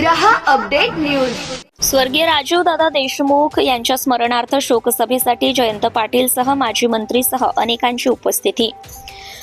रहा update news. स्वर्गीय राजीवदादा देशमुख यांच्या स्मरणार्थ शोकसभेसाठी जयंत पाटीलसह माजी मंत्रीसह अनेकांची उपस्थिती.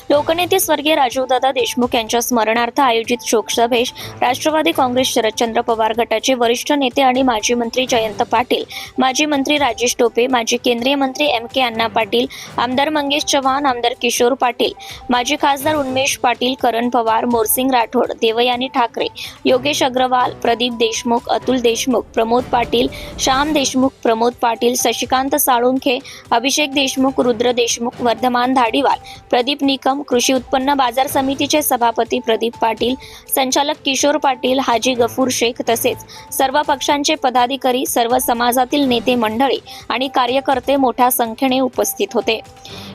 लोकनेते स्वर्गीय राजीवदादा देशमुख यांच्या स्मरणार्थ आयोजित शोकसभेस राष्ट्रवादी काँग्रेस शरदचंद्र पवार गटाचे वरिष्ठ नेते आणि माजी मंत्री जयंत पाटील माजी मंत्री राजेश टोपे माजी केंद्रीय मंत्री एम के अण्णा पाटील आमदार मंगेश चव्हाण आमदार किशोर पाटील माजी खासदार उन्मेश पाटील करण पवार मोरसिंग राठोड देवयानी ठाकरे योगेश अग्रवाल प्रदीप देशमुख अतुल देशमुख प्रमोद पाटील श्याम देशमुख प्रमोद पाटील शशिकांत साळुंखे अभिषेक देशमुख रुद्र देशमुख वर्धमान धाडीवाल प्रदीप निकम निगम कृषी उत्पन्न बाजार समितीचे सभापती प्रदीप पाटील संचालक किशोर पाटील हाजी गफूर शेख तसेच सर्व पक्षांचे पदाधिकारी सर्व समाजातील नेते मंडळी आणि कार्यकर्ते मोठ्या संख्येने उपस्थित होते.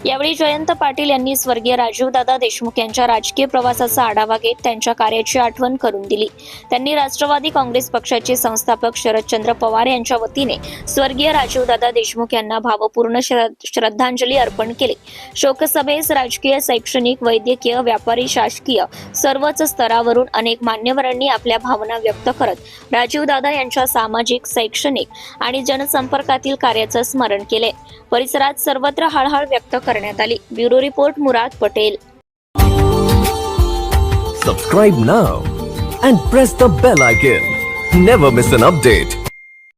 यावेळी जयंत पाटील यांनी स्वर्गीय राजीवदादा देशमुख यांच्या राजकीय प्रवासाचा आढावा घेत त्यांच्या कार्याची आठवण करून दिली. त्यांनी राष्ट्रवादी काँग्रेस पक्षाचे संस्थापक शरदचंद्र पवार यांच्या वतीने स्वर्गीय राजीवदादा देशमुख यांना भावपूर्ण श्रद्धांजली अर्पण केली. शोकसभेस राजकीय शैक्षणिक वैद्यकीय व्यापारी शासकीय सर्वच स्तरावरून अनेक मान्यवरांनी आपल्या भावना व्यक्त करत राजीवदादा यांच्या सामाजिक शैक्षणिक आणि जनसंपर्कातील कार्याचं स्मरण केले. परिसरात सर्वत्र हळहळ व्यक्त करण्यात आली. Bureau report Murad Patel. Subscribe now and press the bell icon never miss an update